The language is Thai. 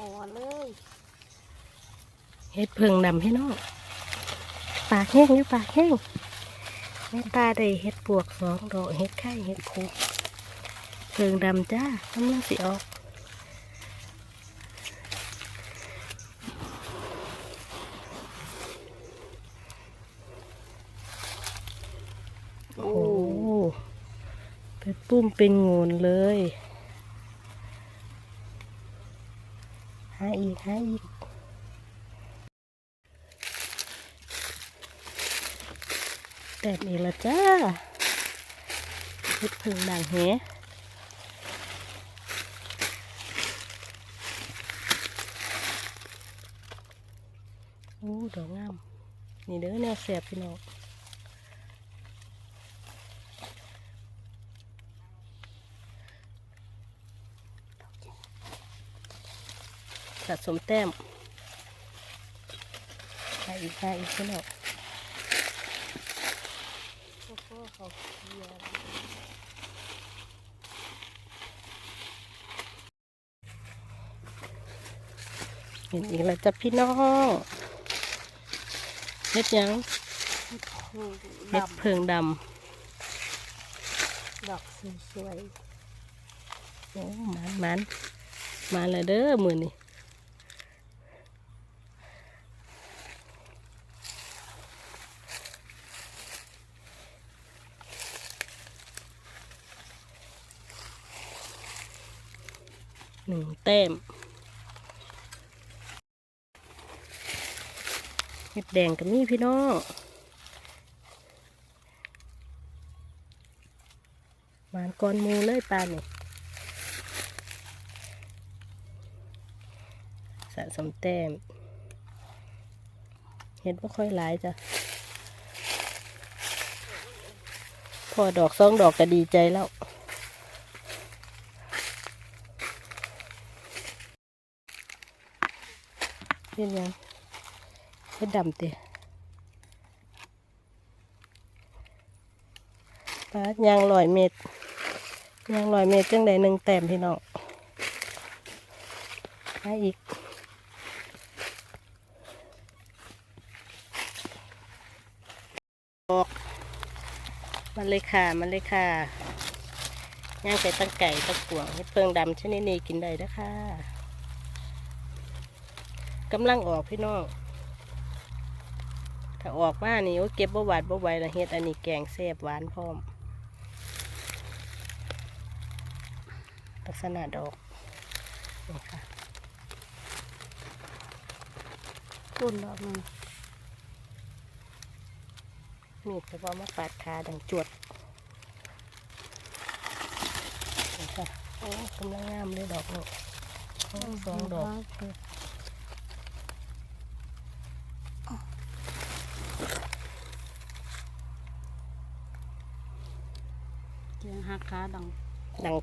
ก่อเลยเฮ็ดเพิงดำให้น้องปากแห้งนี่ปากแห้งแม่ตาได้เฮ็ดปวกสองดอกเฮ็ดไข่เฮ็ดคูเพิงดำจ้ากำลังสิออกโอ้โหเป็นปุ้มเป็นงูนเลยาอีกหาอีกแบบนี้ละจ้าเฮ็ดพึ่งด่างแหโอ้ดอกงาม นี่เด้อแนวแสบพี่น้อง สะสมแต้มหาอีกหาอีกพี่น้องโอ้โหเขาเขียวเห็นอีกแล้วจ้ะพี่น้องเฮ็ดหยังอืมเฮ็ดดำเพิงดดอกสวยำโอ้มันมันมาแล้วเด้อมือนี่ หนึ่งแต้มเห็ดแดงกับนี่พี่น้องหวานกอนมูเลยปลาเนี่ยสะสมแต้ม เห็ดว่าค่อยหลายจ้ะพอดอกสองดอกก็ดีใจแล้ว ห็นยังเห็ดดำเตะปลายางลอยเม็ดยางลอยเม็ดจังใดหนึ่งแต้มพี่น้องไปอีกออกมันเลยค่ะ มันเลยค่ะย่างไปตั้งไก่ตั้งกวงเห็ดเพิงดำชนิดนี้กินได้นะคะ กำลังออกพี่น้องถ้าออกมานี่โอ้ยเก็บบ่หวาดบ่ไหวละเฮ็ดอันนี้แกงแซ่บหวานพร้อม ลักษณะดอกนี่ค่ะต้นดอกหนึงมีดเฉพาะมาปาดขาดังจวดนี่ค่ะโอ้กำลังงามเลยดอกนี่โอ้สองดอก เจียงหักขาดังดัง